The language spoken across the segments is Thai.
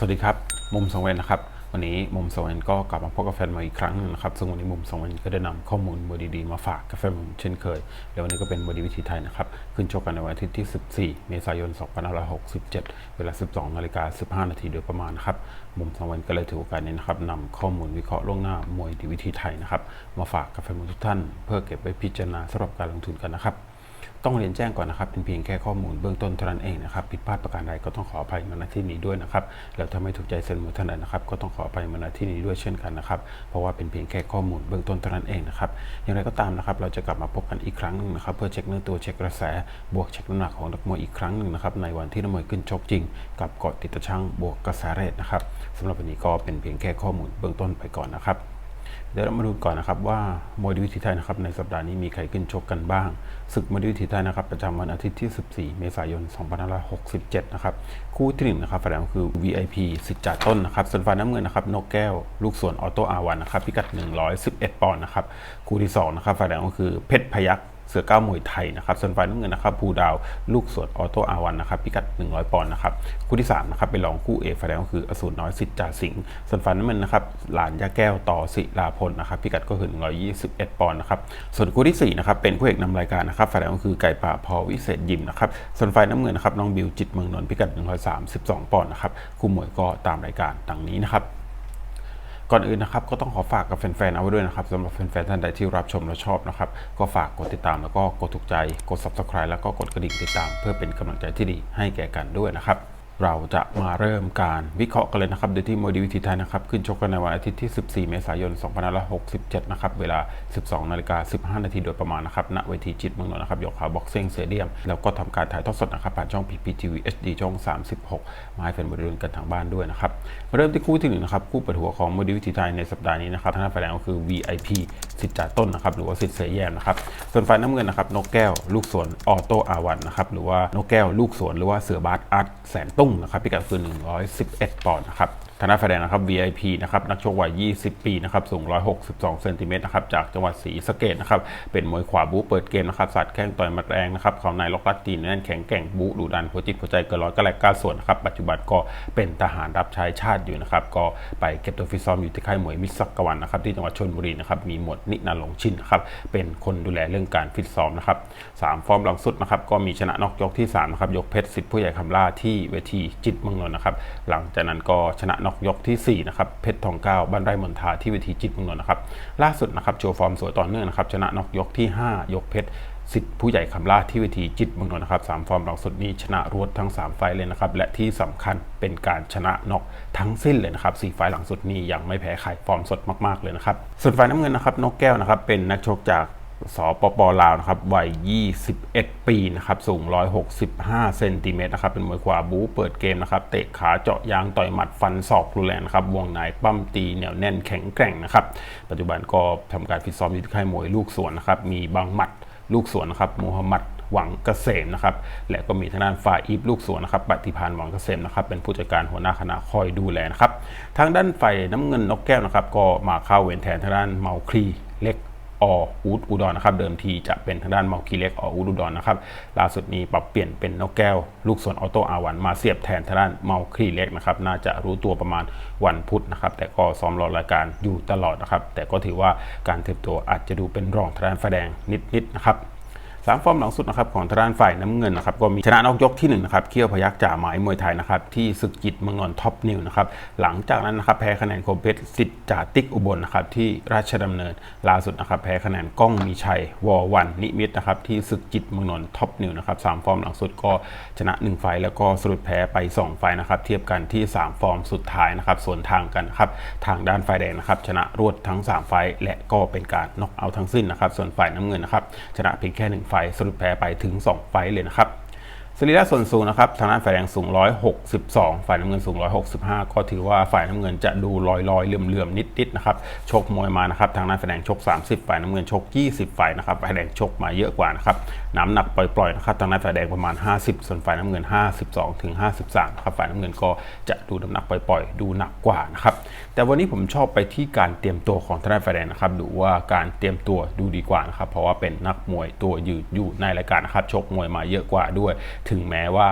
สวัสดีครับ มุมสองเวนนะครับ วันนี้มุมสองเวนก็กลับมาพบกับแฟนมาอีกครั้งหนึงนะครับ ซึ่งวันนี้มุมสองเวนก็ได้นำข้อมูลมวยดีๆมาฝากกับแฟนมุมเช่นเคย แล้ววันนี้ก็เป็นมวยดีวิธีไทยนะครับ ขึ้นชกกันในวันอาทิตย์ที่ 14 เมษายน 2567 เวลา 12นาฬิกา15 นาทีโดยประมาณนะครับ มุมสองเวนก็เลยถือโอกาสนี้นะครับนำข้อมูลวิเคราะห์ล่วงหน้ามวยดีวิธีไทยนะครับ มาฝากกับแฟนมุมทุกท่าน เพื่อเก็บไว้พิจารณาสำหรับการลงทุนกันนะครับ ต้องเรียนแจ้งก่อนนะครับ เป็นเพียงแค่ข้อมูลเบื้องต้นเท่านั้นเองนะครับ ผิดพลาดประการใดก็ต้องขออภัยมาณที่นี้ด้วยนะครับ แล้วถ้าไม่ถูกใจเซนมูท่านนะครับ ก็ต้องขออภัยมาณที่นี้ด้วยเช่นกันนะครับ เพราะว่าเป็นเพียงแค่ข้อมูลเบื้องต้นเท่านั้นเองนะครับ อย่างไรก็ตามนะครับ เราจะกลับมาพบกันอีกครั้งหนึงนะครับ เพื่อเช็คเนื้อตัวเช็คกระแส บวกเช็คน้ำหนักของนักมวยอีกครั้งหนึ่งนะครับ ในวันที่นักมวยขึ้นชกจริง กับเกาะติดตะช่างบวกกระแสเรทนะครับสำหรับวันนี้ก็เป็นเพียงแค่ข้อมูลเบื้องต้นไปก่อนนะครับ เดี๋ยวเรามาดูก่อนนะครับว่ามวยดีวิธีไทยนะครับในสัปดาห์นี้มีใครขึ้นชกกันบ้างศึกมวยดีวิธีไทยนะครับประจำวันอาทิตย์ที่ 14 เมษายน 2567 นะครับคู่ที่หนึ่งนะครับแสดงคือ VIP สิจ่าต้นนะครับส่วนฝ่ายน้ำเงินนะครับนกแก้ว ลูกสวนออโต้อาวันนะครับพิกัด 111 ปอนด์นะครับคู่ที่สองนะครับฝ่ายแดงก็คือเพชรพยัก เสือก้าวมวยไทยนะครับส่วนฝ่ายน้ำเงินนะครับภูดาวลูกสวนออโต้อาวันนะครับพิกัด 100 ปอนด์นะครับคู่ที่3นะครับเป็นรองคู่เอกฝ่ายแดงก็คืออสูรน้อยสิทธิ์จ่าสิงห์ส่วนฝ่ายน้ำเงินนะครับหลานยาแก้วต่อศิลาพลนะครับพิกัดก็คือ121 ปอนด์นะครับส่วนคู่ที่4นะครับเป็นคู่เอกนำรายการนะครับฝ่ายแดงก็คือไก่ป่าพอวิเศษยิมนะครับส่วนฝ่ายน้ำเงินนะครับน้องบิวจิตเมืองนนท์พิกัด 132 ปอนด์นะครับคู่มวยก็ตามรายการดังนี้นะครับ ก่อนอื่นนะครับก็ต้องขอฝากกับแฟนๆเอาไว้ด้วยนะครับสำหรับแฟนๆท่านใดที่รับชมและชอบนะครับก็ฝากกดติดตามแล้วก็กดถูกใจกด subscribe แล้วก็กดกระดิ่งติดตาม เพื่อเป็นกำลังใจที่ดีให้แก่กันด้วยนะครับ เราจะมาเริ่มการวิเคราะห์กันเลยนะครับโดยที่โมดีวิธีไทยนะครับ ขึ้นชกกันในวันอาทิตย์ที่ 14 เมษายน 2567 นะครับ เวลา 12 นาฬิกา 15 นาทีโดยประมาณนะครับ ณ เวทีจิตเมืองนนท์นะครับยกขาบ็อกซิ่งเตเดียม แล้วก็ทำการถ่ายทอดสดนะครับ ผ่านช่อง PPTV HD ช่อง 36 มาให้แฟนบอลลูกันทางบ้านด้วยนะครับ มาเริ่มที่คู่ที่หนึ่งนะครับ คู่เปิดหัวของโมดีวิธีไทยในสัปดาห์นี้นะครับทางด้านฝ่ายแดงก็คือ VIP สิทธิ์จ่าต้นนะครับ หรือว่าสิทธิ์เสยแยมนะครับ ส่วนฝ่ายน้ำเงินนะครับ นกแก้ว ลูกสวน ออโต้อาวันนะครับ หรือว่านกแก้ว ลูกสวน หรือว่าเสือบาสอาร์ตแสนตุ้งนะครับพิกัดคือ 111 ปอนด์นะครับ ทางด้านฝ่ายแดงนะครับ VIP นะครับ นักชกวัย 20 ปีนะครับ สูง 162 เซนติเมตรนะครับ จากจังหวัดศรีสะเกดนะครับ เป็นมวยขวาบู๊เปิดเกมนะครับสัตว์แข้งต่อยมัดแรงนะครับเขาในล็อกลัดตีนแน่นแข็งแกร่งบู๊ดุดันหัวจิตหัวใจเกินร้อยก็แลกกล้าส่วนนะครับ ปัจจุบันก็เป็นทหารรับใช้ชาติอยู่นะครับ ก็ไปเก็บตัวฟิตซ้อมอยู่ที่ค่ายมวยมิสักกวันนะครับ ที่จังหวัดชลบุรีนะครับ มีหมวดนินาหลงชินนะครับ เป็นคนดูแลเรื่องการฟิตซ้อมนะครับสามฟอร์มหลังสุดนะครับ ก็มีชนะนอกยกที่3นะครับ ยกเพชรสิทธิ์ผู้ใหญ่คำล่าที่เวทีจิตมืองนนนะครับ หลังจากนั้นก็ชนะนอกยกที่ 4 นะครับเพชรทองเก้าบ้านไร่มนทาที่เวทีจิตเมืองนนท์นะครับ ล่าสุดนะครับโชว์ฟอร์มสวยต่อเนื่องนะครับชนะนอกยกที่ 5 ยกเพชรสิทธิ์ผู้ใหญ่คำล่าที่เวทีจิตเมืองนนท์นะครับสามฟอร์มหลังสุดนี้ชนะรวดทั้ง 3 ไฟเลยนะครับ และที่สำคัญเป็นการชนะนอกทั้งสิ้นเลยนะครับสี่ไฟหลังสุดนี้ยังไม่แพ้ใครฟอร์มสดมากๆเลยนะครับส่วนฝ่ายน้ำเงินนะครับนกแก้วนะครับเป็นนักชกจาก สปปลาวนะครับวัย 21 ปีนะครับสูง 165 เซนติเมตรนะครับเป็นมวยขวาบู๊เปิดเกมนะครับเตะขาเจาะยางต่อยหมัดฟันศอกรุนแรงนะครับวงในปั้มตีเหนียวแน่นแข็งแกร่งนะครับปัจจุบันก็ทำการฟิตซ้อมอยู่ที่ค่ายมวยลูกสวนนะครับมีบางหมัดลูกสวนนะครับมูฮัมหมัดหวังเกษมนะครับ และก็มีทางด้านฝ่ายอีฟลูกสวนนะครับปฏิพานหวังเกษมนะครับ เป็นผู้จัดการหัวหน้าคณะคอยดูแลนะครับ ทางด้านฝ่ายน้ำเงินนกแก้วนะครับ ก็มาเข้าเวรแทนทางด้านเมาคลีเล็ก ออูดอุดรนะครับเดิมทีจะเป็นทางด้านเมาคีเล็กออูดอุดรนะครับล่าสุดนี้ปรับเปลี่ยนเป็นนกแก้ว ลูกสวนออโต้อาวันมาเสียบแทนทางด้านเมาคีเล็กนะครับน่าจะรู้ตัวประมาณวันพุธนะครับแต่ก็ซ้อมรอรายการอยู่ตลอดนะครับแต่ก็ถือว่าการเติบโตอาจจะดูเป็นรองทางด้านแฟแดงนิดๆนะครับ สามฟอร์มหลังสุดนะครับของทางด้านฝ่ายน้ำเงินนะครับก็มีชนะนอกยกที่1นงนะครับเคี่ยวพยักจ่าหมายมวยไทยนะครับที่ศึกจิตมืองนนท็อปนิวนะครับหลังจากนั้นนะครับแพ้คะแนนคมเพชรสิทธิ์จ่าติ๊กอุบลนะครับที่ราชดำเนินล่าสุดนะครับแพ้คะแนนก้องมีชัยวอวันนิมิตนะครับที่ศึกจิตมืองนนท็อปนิวนะครับสามฟอร์มหลังสุดก็ชนะ 1 ไฟแล้วก็สรุปแพ้ไป 2 ไฟนะครับเทียบกันที่ 3 ฟอร์มสุดท้ายนะครับส่วนทางกันครับทางด้านฝ่ายแดงนะครับชนะรวดทั้ง 3 ไฟและก็เป็นการน็อกเอาทั้งสิ้นนะครับส่วนฝ่ายน้ำเงินนะครับชนะเพียงแค่ 1 ไฟสรุปแพ้ไปถึง 2 ไฟล์เลยนะครับ สรีระส่วนสูงนะครับทางด้านฝ่ายแดงสูง 162 ฝ่ายน้ำเงินสูง 165 ก็ถือว่าฝ่ายน้ำเงินจะดูลอยลอยเหลื่อมเหลื่อมๆนิดนะครับชกมวยมานะครับทางด้านฝ่ายแดงชก 30 ฝ่ายน้ำเงินชก 20 ฝ่ายนะครับฝ่ายแดงชกมาเยอะกว่านะครับน้ำหนักปล่อยๆนะครับทางด้านฝ่ายแดงประมาณ 50 ส่วนฝ่ายน้ำเงิน 52 ถึง 53นะครับฝ่ายน้ำเงินก็จะดูน้ำหนักปล่อยๆ ดูหนักกว่านะครับแต่วันนี้ผมชอบไปที่การเตรียมตัวของทางด้านฝ่ายแดงนะครับดูว่าการเตรียมตัวดูดีกว่านะครับเพราะว่าเป็นนักมวยตัวยืดอยู่ในรายการนะครับชกมวยมาเยอะกว่าด้วยถึงแม้ว่า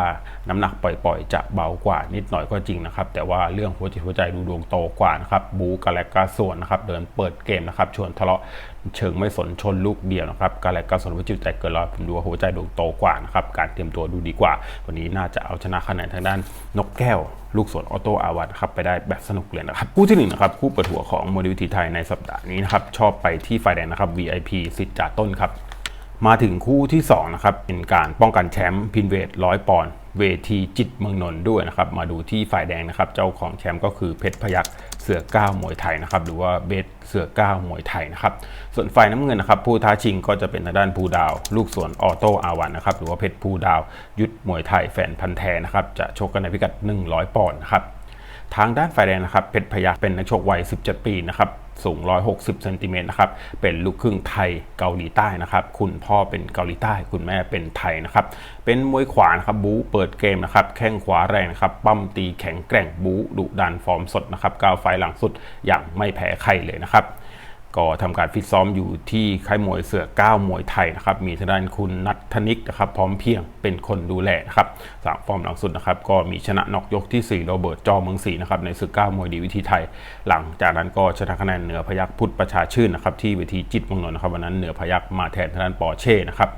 น้ำหนักปล่อยๆ จะเบากว่านิดหน่อยก็จริงนะครับ แต่ว่าเรื่องหัวจิตหัวใจดูดวงโตกว่านะครับ บูกาแลกกาส่วนนะครับ เดินเปิดเกมนะครับ ชวนทะเลาะเชิงไม่สนชนลูกเดียวนะครับ กาแลกกาส่วนหัวจิตใจเกินร้อยผมดูว่าหัวใจดวงโตกว่านะครับ การเตรียมตัวดูดีกว่า วันนี้น่าจะเอาชนะคะแนนทางด้านนกแก้ว ลูกสวนออโต้อาวัตครับไปได้แบบสนุกเลยนะครับคู่ที่หนึ่งนะครับคู่เปิดหัวของโมดิวิธีไทยในสัปดาห์นี้นะครับชอบไปที่ไฟแดงนะครับ VIP สิทธิ์จ่าต้นครับ มาถึงคู่ที่2นะครับเป็นการป้องกันแชมป์พินเวทร้อยปอนด์เวทีจิตเมืองนนท์ด้วยนะครับมาดูที่ฝ่ายแดงนะครับเจ้าของแชมป์ก็คือเพชรพยักเสือก้าวมวยไทยนะครับหรือว่าเบสเสือก้าวมวยไทยนะครับส่วนฝ่ายน้ำเงินนะครับผู้ท้าชิงก็จะเป็นทางด้านภูดาว ลูกสวนออโต้อาวันนะครับหรือว่าเพชรภูดาวยุทธมวยไทยแฟนพันธ์แท้นะครับจะชกกันในพิกัด 100 ปอนด์นะครับ ทางด้านฝ่ายแดงนะครับเพชรพยักเป็นนักชกวัย 17 ปีนะครับสูง 160เซนติเมตรนะครับ เป็นลูกครึ่งไทยเกาหลีใต้นะครับ คุณพ่อเป็นเกาหลีใต้ คุณแม่เป็นไทยนะครับ เป็นมวยขวานะครับ บู๊เปิดเกมนะครับ แข้งขวาแรงนะครับ ปั้มตีแข็งแกร่งบู๊ดุดันฟอร์มสดนะครับ ก้าวไฟหลังสุดอย่างไม่แพ้ใครเลยนะครับ ก็ทำการฟิตซ้อมอยู่ที่ค่ายมวยเสือก้าวมวยไทยนะครับมีทางด้านคุณนัทธนิกนะครับพร้อมเพียงเป็นคนดูแลนะครับสามฟอร์มหลังสุดนะครับก็มีชนะนอกยกที่ 4 โรเบิร์ตจอเมืองศรีนะครับในศึกก้าวมวยดีวิธีไทย หลังจากนั้นก็ชนะคะแนนเหนือพยักพุทธประชาชื่นนะครับที่เวทีจิตมืองนนนะครับวันนั้นเหนือพยักมาแทนทางด้านปอเช่นะครับ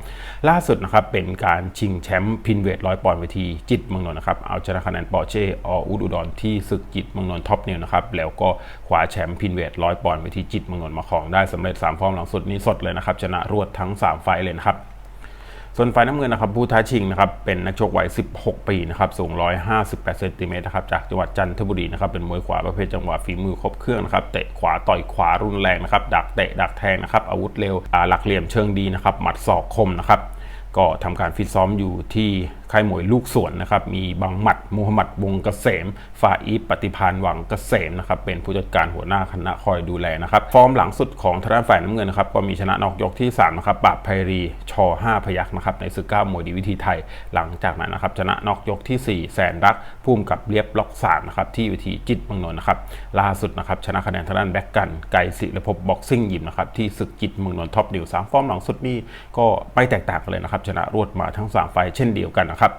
ล่าสุดนะครับเป็นการชิงแชมป์พินเวทร้อยปอนด์เวทีจิตมืองนนนะครับเอาชนะคะแนนปอเช่ออุดอุดรที่ศึกจิตมืองนนท็อปนิวนะครับแล้วก็คว้าแชมป์พินเวทร้อยปอนด์เวทีจิตมงนนมาครองได้สำเร็จ 3 ฟอร์มหลังสุดนี้สดเลยนะครับ ชนะรวดทั้ง 3 ไฟเลยนะครับ ส่วนไฟน้ำเงินนะครับผู้ท้าชิงนะครับเป็นนักชกวัย 16 ปีนะครับสูง 158เซนติเมตรนะครับจากจังหวัดจันทบุรีนะครับเป็นมวยขวาประเภทจังหวะฝีมือครบเครื่องนะครับเตะขวาต่อยขวารุนแรงนะครับดักเตะดักแทงนะครับอาวุธเร็วหลักเหลี่ยมเชิงดีนะครับหมัดศอกคมนะครับก็ทำการฟิตซ้อมอยู่ที่ ค่ายมวยลูกสวนนะครับ มีบังหมัดมูฮัมหมัดวงเกษมฟาอีฟปฏิพานหวังเกษมนะครับ เป็นผู้จัดการหัวหน้าคณะคอยดูแลนะครับ ฟอร์มหลังสุดของทางด้าฝ่ายน้ำเงินนะครับ ก็มีชนะนอกยกที่3นะครับปราบไพรีชอ5พยักนะครับ ในศึกก้ามวยดีวิธีไทย หลังจากนั้นนะครับ ชนะนอกยกที่ 4 แสนรักพุ่มกับเรียบล็อกสามนะครับ ที่วิธีจิตเมืองนนนะครับ ล่าสุดนะครับ ชนะคะแนนทางด้านแบ็กกันไกศิรภพบ็อกซิ่งยิมนะครับที่ศึกจิตเมืองนนท์ท็อปดิวสามฟอร์มหลังสุดนี้ก็ไม่แตกต่างกันเลยนะครับชนะรวดมาทั้ง3ไฟเช่นเดียวกันนะครับ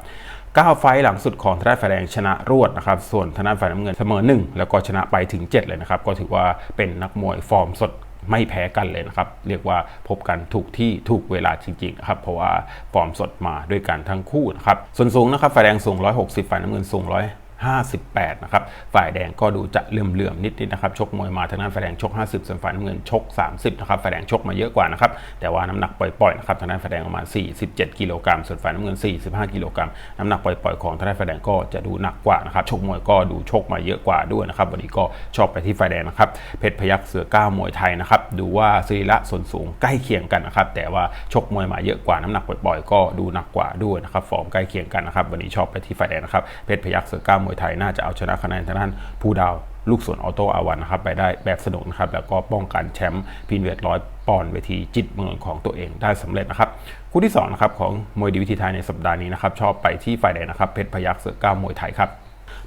9ไฟล์หลังสุดของทางด้านฝ่ายแดงชนะรวดนะครับ ส่วนทางด้านฝ่ายน้ำเงินเสมอ 1 แล้วก็ชนะไปถึง 7 เลยนะครับ ก็ถือว่าเป็นนักมวยฟอร์มสดไม่แพ้กันเลยนะครับ เรียกว่าพบกันถูกที่ถูกเวลาจริงๆนะครับ เพราะว่าฟอร์มสดมาด้วยกันทั้งคู่นะครับ ส่วนสูงนะครับฝ่ายแดงสูง 160 ฝ่ายน้ำเงินสูง100 58 นะครับ ฝ่ายแดงก็ดูจะเลื่อมๆนิดๆนะครับ ชกมวยมาทางด้านฝ่ายแดงชก 50 ส่วนฝ่ายน้ำเงินชก 30 นะครับ ฝ่ายแดงชกมาเยอะกว่านะครับ แต่ว่าน้ำหนักปล่อยๆนะครับ ทางด้านฝ่ายแดงประมาณ 47 กิโลกรัม ส่วนฝ่ายน้ำเงิน 45 กิโลกรัม น้ำหนักปล่อยๆของทางด้านฝ่ายแดงก็จะดูหนักกว่านะครับ ชกมวยก็ดูชกมาเยอะกว่าด้วยนะครับ วันนี้ก็ชอบไปที่ฝ่ายแดงนะครับ เพชรพยักเสือก้ามวยไทยนะครับ ดูว่าสรีระส่วนสูงใกล้เคียงกันนะครับ แต่ว่าชกมวยมาเยอะกว่า น้ำหนักปล่อยๆ ก็ดูหนักกว่าด้วยนะครับ ฟอร์มใกล้เคียงกันนะครับ วันนี้ชอบไปที่ฝ่ายแดงนะครับ เพชรพยักเสือก้ามวยไทยน่าจะเอาชนะคะแนนทางด้านผู้ดาวลูกสวนออโต้อาวันนะครับไปได้แบบสนุกนะครับแล้วก็ป้องกันแชมป์พินเวทร้อยปอนด์เวทีจิตเมืองของตัวเองได้สำเร็จนะครับคู่ที่2นะครับของมวยดีวิธีไทยในสัปดาห์นี้นะครับชอบไปที่ฝ่ายแดงนะครับเพชรพยักเสือก้าวมวยไทยครับ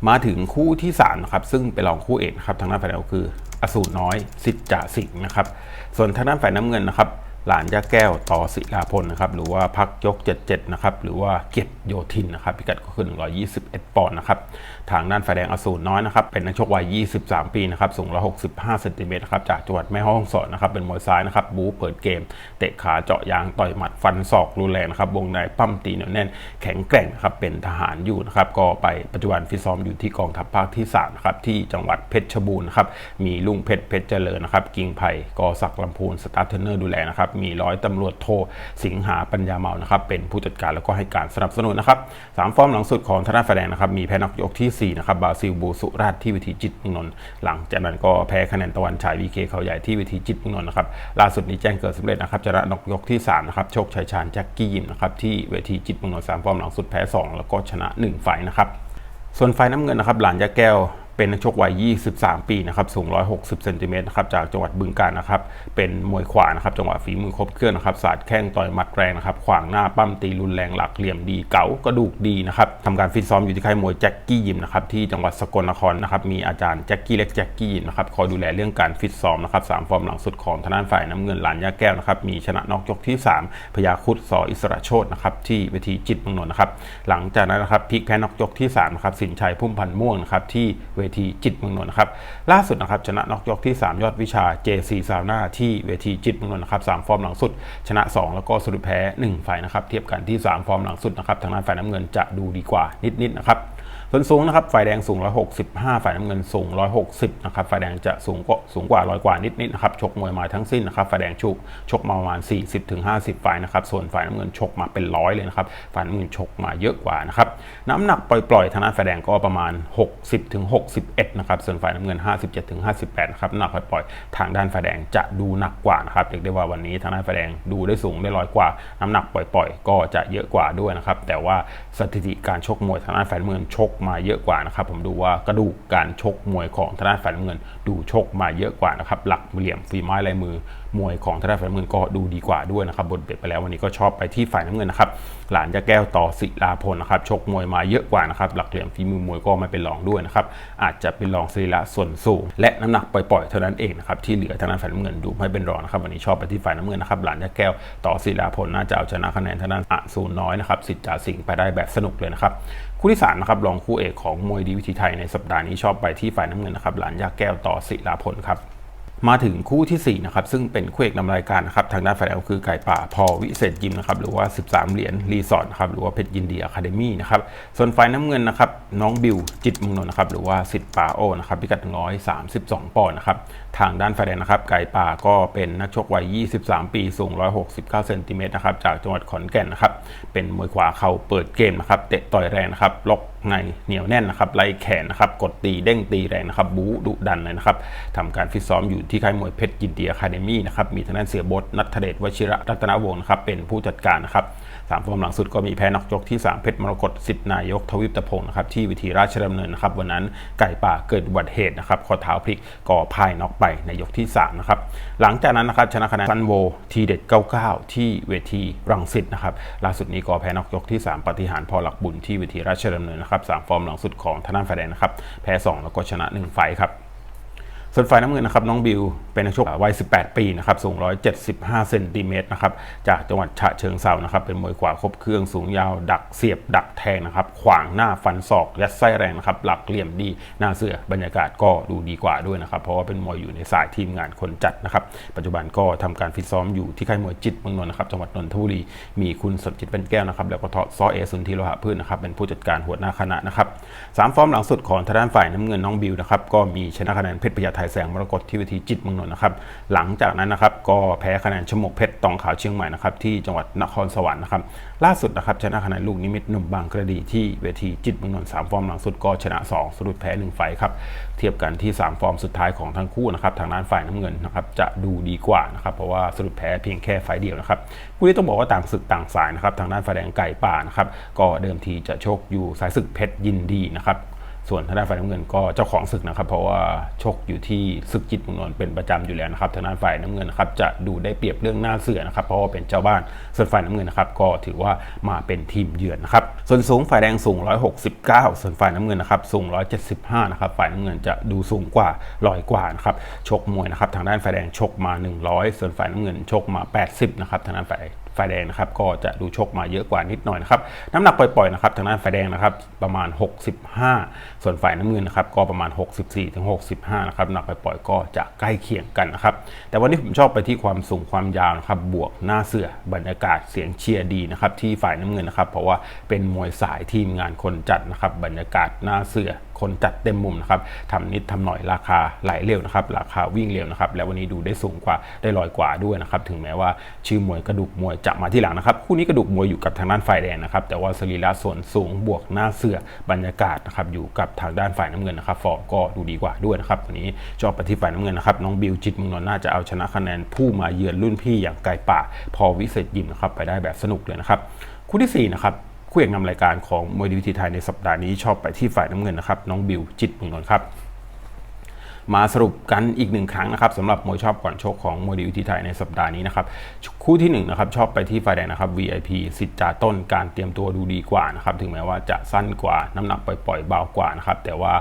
มาถึงคู่ที่3นะครับซึ่งเป็นรองคู่เอกนะครับทางด้านฝ่ายแดงก็คืออสูรน้อยสิทธิ์จ่าสิงห์นะครับส่วนทางด้านฝ่ายน้ำเงินนะครับ หลานยาแก้วต่อศิลาพลนะครับหรือว่าพักยก 77 นะครับหรือว่าเกียรติโยธินนะครับพิกัดก็คือ 121 ปอนด์นะครับทางด้านฝ่ายแดงอสูรน้อยนะครับเป็นนักชกวัย 23 ปีนะครับสูง 165 เซนติเมตรนะครับจากจังหวัดแม่ฮ่องสอนนะครับเป็นมวยซ้ายนะครับบู๊เปิดเกม เตะขาเจาะยางต่อยหมัดฟันศอกรุนแรงนะครับวงในปั้มตีเหนียวแน่นแข็งแกร่งนะครับเป็นทหารอยู่นะครับก็ไปปัจจุบันฟิซ้อมอยู่ที่กองทัพภาคที่3นะครับที่จังหวัดเพชรบูรณ์นะครับมีลุงเพชรเพชรเจริญนะครับกิ่งไผ่กอศักลำพูนสตาร์เทนเนอร์ดูแลนะครับมีร้อยตำรวจโทสิงหาปัญญาเมานะครับเป็นผู้จัดการแล้วก็ให้การสนับสนุนนะครับสามฟอร์มหลังสุดของธนาแฟแดงนะครับมีแพ้นักยกที่4นะครับบราซิลบูสุราชที่วิธีจิตมงนนท์หลังจากนั้นก็แพ้คะแนนตะวันฉายวีเคเขาใหญ่ที่วิธีจิตมงนนท์นะครับล่าสุดนี้แจ้งเกิดสำเร็จนะครับชนะนกยกที่3นะครับโชคชัยชาญแจ็คกี้ยิมนะครับที่เวทีจิตมงนนท์สามฟอร์มหลังสุดแพ้ 2 แล้วก็ชนะ 1 ไฟนะครับส่วนไฟน้ำเงินนะครับหลานยาแก้ว เป็นนักชกวัย 23 ปีนะครับ สูง 160 เซนติเมตรนะครับ จากจังหวัดบึงกาฬนะครับ เป็นมวยขวานะครับ จังหวะฝีมือครบเครื่องนะครับ สาดแข้งต่อยหมัดแรงนะครับ ขวางหน้าปั้มตีรุนแรงหลักเหลี่ยมดีเก๋ากระดูกดีนะครับทำการฟิตซ้อมอยู่ที่ค่ายมวยแจ็คกี้ยิมนะครับ ที่จังหวัดสกลนครนะครับ มีอาจารย์แจ็คกี้เล็กแจ็คกี้ยิมนะครับ คอยดูแลเรื่องการฟิตซ้อมนะครับสามฟอร์มหลังสุดของทางด้านฝ่ายน้ำเงินหลานยาแก้วนะครับ มีชนะนอกยกที่ 3 พยาคุดสออิสระโชตนะครับ ที่เวทีจิตมืองนนนะครับ หลังจากนั้นนะครับพลิกแพ้นอกยกที่3นะครับสินชัยพุ่มพันม่วงนะครับที่เววทีจิตเมืองนนท์นะครับล่าสุดนะครับชนะนอกยกที่ 3 ยอดวิชา JC ซาวน่าที่เวทีจิตเมืองนนท์นะครับสามฟอร์มหลังสุด ชนะ 2 แล้วก็สรุปแพ้1ฝ่ายนะครับเทียบกันที่ 3 ฟอร์มหลังสุดนะครับทางด้านฝ่ายน้ำเงินจะดูดีกว่านิดๆนะครับ ส่วนสูงนะครับฝ่ายแดงสูง 165 ฝ่ายน้ำเงินสูง 160 นะครับ ฝ่ายแดงจะสูงกว่าสูงกว่าร้อยกว่านิดๆนะครับ ชกมวยมาทั้งสิ้นนะครับ ฝ่ายแดงชกชกมาประมาณ 40-50 ฝ่ายนะครับ ส่วนฝ่ายน้ำเงินชกมาเป็นร้อยเลยนะครับ ฝ่ายน้ำเงินชกมาเยอะกว่านะครับ น้ำหนักปล่อยๆ ทางด้านฝ่ายแดงก็ประมาณ 60-61 นะครับ ส่วนฝ่ายน้ำเงิน 57-58 นะครับน้ำหนักปล่อยๆ ทางด้านฝ่ายแดงจะดูหนักกว่านะครับ เรียกได้ว่าวันนี้ทางด้านฝ่ายแดงดูได้สูงได้ร้อยกว่า น้ำหนักปล่อยๆ ก็จะเยอะกว่าด้วยนะครับ แต่ว่าสถิติการชกมวยทางด้านฝ่ายน้ำเงินชกมาเยอะกว่านะครับ ผมดูว่ากระดูกการชกมวยของทางด้านฝ่ายน้ำเงิน ดูชกมาเยอะกว่านะครับ หลักเหลี่ยมฝีไม้ลายมือมวยของทางด้านฝ่ายน้ำเงินก็ดูดีกว่าด้วยนะครับบนเบ็ดไปแล้ววันนี้ก็ชอบไปที่ฝ่ายน้ำเงินนะครับ หลานจะแก้วต่อศิลาพลนะครับ ชกมวยมาเยอะกว่านะครับ หลักเหลี่ยมฝีมือมวยก็ไม่เป็นรองด้วยนะครับ อาจจะเป็นรองศิละส่วนสูง และน้ำหนักปล่อยๆเท่านั้นเองนะครับ ที่เหลือทางด้านฝ่ายน้ำเงินดูไม่เป็นรองนะครับ วันนี้ชอบไปที่ฝ่ายน้ำเงินนะครับ หลานจะแก้วต่อศิลาพลน่าจะเอาชนะคะแนนทางด้านอสูรน้อยนะครับสิทธิ์จ่าสิงห์ไปได้แบบสนุกเลยนะครับ คู่ที่สามนะครับรองคู่เอกของมวยดีวิธีไทยในสัปดาห์นี้ชอบไปที่ฝ่ายน้ำเงินนะครับหลานยาแก้วต่อศิลาพลครับ มาถึงคู่ทีสี่4นะครับซึ่งเป็นคู่เอกนำรายการนะครับทางด้านฝ่ายแดงคือไก่ป่าพอวิเศษยิมนะครับหรือว่า 13 เหรียญรีสอร์ทครับหรือว่าเพชรยินดีอะคาเดมี่นะครับส่วนฝ่ายน้ำเงินนะครับน้องบิวจิตมุงนนท์นะครับหรือว่าสิทธิ์ป่าโอนะครับพิกัด 132 ปอนด์นะครับทางด้านฝ่ายแดงนะครับไก่ป่าก็เป็นนักชกวัย 23 ปีสูง 169 เซนติเมตรนะครับจากจังหวัดขอนแก่นนะครับเป็นมวยขวาเข่าเปิดเกมนะครับเตะต่อยแรงนะครับล็อก ในเหนียวแน่นนะครับไล่แขนนะครับกดตีเด้งตีแรงนะครับบู๊ดุดันเลยนะครับทำการฟิตซ้อมอยู่ที่ค่ายมวยเพชรยินดีอะคาเดมี่นะครับมีทางด้านเสียบดนัทเดชวชิระรัตนวงศ์นะครับเป็นผู้จัดการนะครับสามฟอร์มหลังสุดก็มีแพ้นักยกที่ 3 เพชรมรกตสิทธินายกทวิปตะพงศ์นะครับที่วิธีราชดำเนินนะครับวันนั้นไก่ป่าเกิดอุบัติเหตุนะครับข้อเท้าพลิกก่อพายน็อกไปในยกที่3นะครับหลังจากนั้นนะครับชนะคะแนนซันโวทีเด็ด 99 ที่เวทีรังสิตนะครับล่าสุดนี้ก็แพ้นักยกที่ 3 ปฏิหารพอหลักบุญที่เวทีราชดำเนินนะครับสามฟอร์มหลังสุดของทางด้านฝ่ายแดงนะครับแพ้ 2 แล้วก็ชนะ 1 ไฟครับ ส่วนฝ่ายน้ำเงินนะครับน้องบิวเป็นนักชกวัย 18 ปีนะครับสูง 175 เซนติเมตรนะครับจากจังหวัดฉะเชิงเซานะครับเป็นมวยขวาครบเครื่องสูงยาวดักเสียบดักแทงนะครับขวางหน้าฟันศอกยัดไส้แรงนะครับหลักเหลี่ยมดีหน้าเสือ บรรยากาศก็ดูดีกว่าด้วยนะครับเพราะว่าเป็นมวยอยู่ในสายทีมงานคนจัดนะครับปัจจุบันก็ทำการฟิตซ้อมอยู่ที่ค่ายมวยจิตเมืองนนท์นะครับจังหวัดนนทบุรีมีคุณสมจิตเป็นแก้วนะครับแล้วก็ทอซอเอสุนทีโลหะพืชนะครับเป็นผู้จัดการหัวหน้าคณะนะครับสามฟอร์มหลังสุดของทางด้านฝ่ายน้ำเงินน้องบิวนะครับก็มีชนะคะแนนเพชรพญาไทแสงมรกตที่เวทีจิตเมืองนนท์นะครับ หลังจากนั้นนะครับก็แพ้คะแนนชมกเพชรตองขาวเชียงใหม่นะครับที่จังหวัดนครสวรรค์นะครับล่าสุดนะครับชนะคะแนนลูกนิมิตหนุ่มบางกระดีที่เวทีจิตเมืองนนท์สามฟอร์มหลังสุดก็ชนะ2สรุปแพ้1ไฟครับเทียบกันที่ 3 ฟอร์มสุดท้ายของทั้งคู่นะครับทางด้านฝ่ายน้ำเงินนะครับจะดูดีกว่านะครับเพราะว่าสรุปแพ้เพียงแค่ไฟเดียวนะครับคู่นี้ต้องบอกว่าต่างศึกต่างสายนะครับทางด้านฝ่ายแดงไก่ป่านะครับก็เดิมทีจะโชคอยู่สายศึกเพชรยินดีนะครับ ส่วนทางด้านฝ่ายน้ำเงินก็เจ้าของศึกนะครับ เพราะว่าชกอยู่ที่ศึกจิตมุงนนเป็นประจำอยู่แล้วนะครับทางด้านฝ่ายน้ำเงินนะครับจะดูได้เปรียบเรื่องหน้าเสือนะครับ เพราะว่าเป็นเจ้าบ้านส่วนฝ่ายน้ำเงินนะครับก็ถือว่ามาเป็นทีมเยือนนะครับส่วนสูงฝ่ายแดงสูง 169 ส่วนฝ่ายน้ำเงินนะครับสูง 175 นะครับฝ่ายน้ำเงินจะดูสูงกว่าลอยกว่านะครับชกมวยนะครับทางด้านฝ่ายแดงชกมา 100 ส่วนฝ่ายน้ำเงินชกมา 80 นะครับทางด้านฝ่าย ฝ่ายแดงนะครับก็จะดูชกมาเยอะกว่านิดหน่อยนะครับน้ำหนักปล่อยๆนะครับทางด้านฝ่ายแดงนะครับประมาณ 65 ส่วนฝ่ายน้ำเงินนะครับก็ประมาณ 64ถึง65นะครับน้ำหนักปล่อยๆก็จะใกล้เคียงกันนะครับแต่วันนี้ผมชอบไปที่ความสูงความยาวนะครับบวกหน้าเสือบรรยากาศเสียงเชียร์ดีนะครับที่ฝ่ายน้ำเงินนะครับเพราะว่าเป็นมวยสายทีมงานคนจัดนะครับบรรยากาศหน้าเสือ คนจัดเต็มมุมนะครับทำนิดทำหน่อยราคาไหลเร็วนะครับราคาวิ่งเร็วนะครับแล้ววันนี้ดูได้สูงกว่าได้ลอยกว่าด้วยนะครับถึงแม้ว่าชื่อมวยกระดูกมวยจะมาที่หลังนะครับคู่นี้กระดูกมวยอยู่กับทางด้านฝ่ายแดงนะครับแต่ว่าสรีระส่วนสูงบวกหน้าเสือบรรยากาศนะครับอยู่กับทางด้านฝ่ายน้ำเงินนะครับฟอร์มก็ดูดีกว่าด้วยนะครับวันนี้ชอบปที่ฝ่ายน้ำเงินนะครับน้องบิวจิตมืองนนท์น่าจะเอาชนะคะแนนผู้มาเยือนรุ่นพี่อย่างไก่ป่า พอวิเศษยิมนะครับไปได้แบบสนุกเลยนะครับคู่ที่สี่นะครับ คู่เอกนำรายการของมวยดีวิธีไทยในสัปดาห์นี้ชอบไปที่ฝ่ายน้ำเงินนะครับ น้องบิวจิตเมืองนนท์ครับ มาสรุปกันอีกหนึ่งครั้งนะครับสำหรับมวยชอบก่อนโชคของมวยดีวิธีไทยในสัปดาห์นี้นะครับคู่ที่1นงนะครับชอบไปที่ฝ่ายแดงนะครับ VIP สิทธิ์จ่าต้นการเตรียมตัวดูดีกว่านะครับถึงแม้ว่าจะสั้นกว่าน้ำหนักปล่อยๆเบากว่านะครับแต่ว่า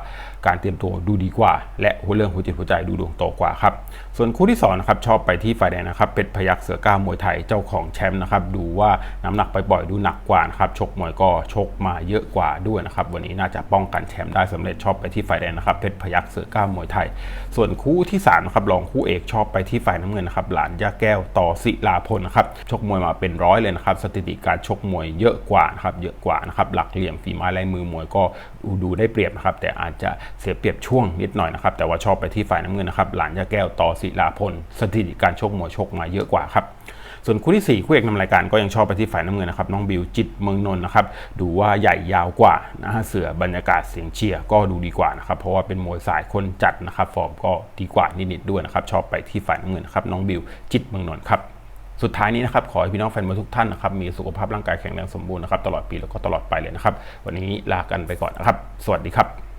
การเตรียมตัวดูดีกว่า และหัวเรื่องหัวจิตหัวใจดูดวงโตกว่าครับ ส่วนคู่ที่2นะครับชอบไปที่ฝ่ายแดงนะครับเป็ดพยักเสือก้ามวยไทยเจ้าของแชมป์นะครับดูว่าน้ำหนักไปล่อยดูหนักกว่านะครับชกมวยก็ชกมาเยอะกว่าด้วยนะครับวันนี้น่าจะป้องกันแชมป์ได้สำเร็จชอบไปที่ฝ่ายแดงนะครับเพชรพยักเสือก้ามวยไทย ส่วนคู่ที่3นะครับรองคู่เอกชอบไปที่ฝ่ายน้ำเงินนะครับหลานย่าแก้วต่อศิลาพลนะครับชกมวยมาเป็นร้อยเลยนะครับสถิติการชกมวยเยอะกว่านะครับเยอะกว่านะครับหลักเหลี่ยมฝีไม้ลายมือมวยก็ดูได้เปรียบนะครับแต่อาจจะเสียเปรียบช่วงนิดหน่อยนะครับแต่ว่าชอบไปที่ฝ่ายน้ำเงินนะครับหลานยาแก้วต่อศิลาพลสถิติการชกมวยชกมาเยอะกว่าครับส่วนคู่ที่4คู่เอกนำรายการก็ยังชอบไปที่ฝ่ายน้ำเงินนะครับน้องบิวจิตเมืองนนท์นะครับดูว่าใหญ่ยาวกว่านะฮะเสือบรรยากาศเสียงเชียร์ก็ดูดีกว่านะครับเพราะว่าเป็นมวยสายคนจัดนะครับฟอร์มก็ดีกว่านิดๆด้วยนะครับชอบไปที่ฝ่ายน้ำเงินนะครับน้องบิวจิตเมืองนนท์ครับสุดท้ายนี้นะครับขอให้พี่น้องแฟนมวยทุกท่านนะครับมีสุขภาพร่างกายแข็งแรงสมบูรณ์นะครับตลอดปีแล้วก็ตลอดไปเลยนะครับวันนี้ลากันไปก่อนนะครับ สวัสดีครับ